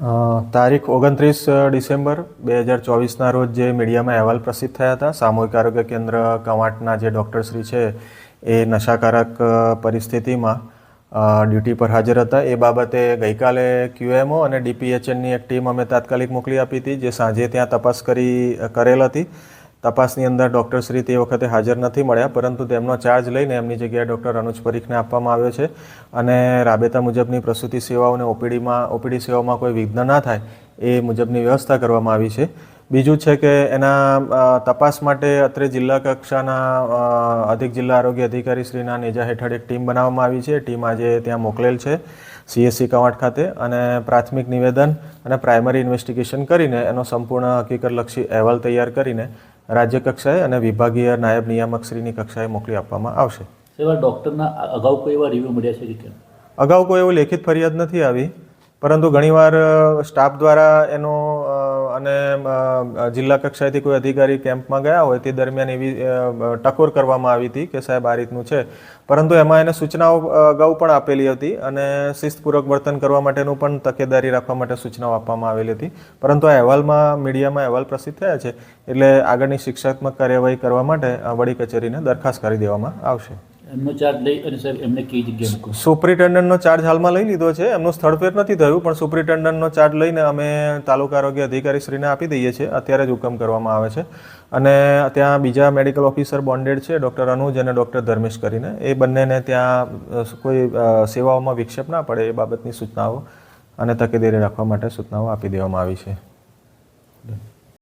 તારીખ ઓગણત્રીસ ડિસેમ્બર બે હજાર ચોવીસના રોજ જે મીડિયામાં અહેવાલ પ્રસિદ્ધ થયા હતા, સામૂહિક આરોગ્ય કેન્દ્ર કવાંટના જે ડૉક્ટરશ્રી છે, એ નશાકારક પરિસ્થિતિમાં ડ્યુટી પર હાજર હતા. એ બાબતે ગઈકાલે ક્યુએમઓ અને ડીપીએચએનની એક ટીમ અમે તાત્કાલિક મોકલી આપી હતી, જે સાંજે ત્યાં તપાસ કરી કરેલ હતી. તપાસની અંદર ડૉક્ટરશ્રી તે વખતે હાજર નથી મળ્યા, પરંતુ તેમનો ચાર્જ લઈને એમની જગ્યાએ ડૉક્ટર અનુજ પરીખને આપવામાં આવ્યો છે અને રાબેતા મુજબની પ્રસૂતિ સેવાઓને ઓપીડીમાં, ઓપીડી સેવાઓમાં કોઈ વિઘ્ન ના થાય એ મુજબની વ્યવસ્થા કરવામાં આવી છે. બીજું છે કે એના તપાસ માટે અત્રે જિલ્લા કક્ષાના અધિક જિલ્લા આરોગ્ય અધિકારી શ્રીના નેજા હેઠળ એક ટીમ બનાવવામાં આવી છે. ટીમ આજે ત્યાં મોકલેલ છે સીએસસી કવાંટ ખાતે અને પ્રાથમિક નિવેદન અને પ્રાઇમરી ઇન્વેસ્ટિગેશન કરીને એનો સંપૂર્ણ હકીકતલક્ષી અહેવાલ તૈયાર કરીને રાજ્ય કક્ષાએ અને વિભાગીય નાયબ નિયામકશ્રીની કક્ષાએ મોકલી આપવામાં આવશે. એવા ડૉક્ટરના અગાઉ કોઈ એવા રિવ્યૂ મળ્યા છે કે કેમ? અગાઉ કોઈ એવું લેખિત ફરિયાદ નથી આવી. પરંતુ ઘણીવાર સ્ટાફ દ્વારા એનો અને જિલ્લા કક્ષાએથી કોઈ અધિકારી કેમ્પમાં ગયા હોય તે દરમિયાન એવી ટકોર કરવામાં આવી હતી કે સાહેબ આ રીતનું છે. પરંતુ એમાં એને સૂચનાઓ અગાઉ પણ આપેલી હતી અને શિસ્તપૂર્વક વર્તન કરવા માટેનું પણ તકેદારી રાખવા માટે સૂચનાઓ આપવામાં આવેલી હતી. પરંતુ આ અહેવાલમાં, મીડિયામાં અહેવાલ પ્રસિદ્ધ થયા છે. એટલે આગળની શિક્ષાત્મક કાર્યવાહી કરવા માટે વડી કચેરીને દરખાસ્ત કરી દેવામાં આવશે. એમનો ચાર્જ લઈ અને સાહેબ એમને કઈ જગ્યાએ મૂકો. સુપ્રિન્ટેન્ડન્ટનો ચાર્જ હાલમાં લઈ લીધો છે. એમનું સ્થળફેર નથી થયું, પણ સુપ્રિન્ટેન્ડન્ટનો ચાર્જ લઈને અમે તાલુકા આરોગ્ય અધિકારી શ્રીને આપી દઈએ છીએ. અત્યારે જ હુકમ કરવામાં આવે છે. અને ત્યાં બીજા મેડિકલ ઓફિસર બોન્ડેડ છે ડૉક્ટર અનુજ અને ડૉક્ટર ધર્મેશ કરીને. એ બંનેને ત્યાં કોઈ સેવાઓમાં વિક્ષેપ ના પડે એ બાબતની સૂચનાઓ અને તકેદારી રાખવા માટે સૂચનાઓ આપી દેવામાં આવી છે.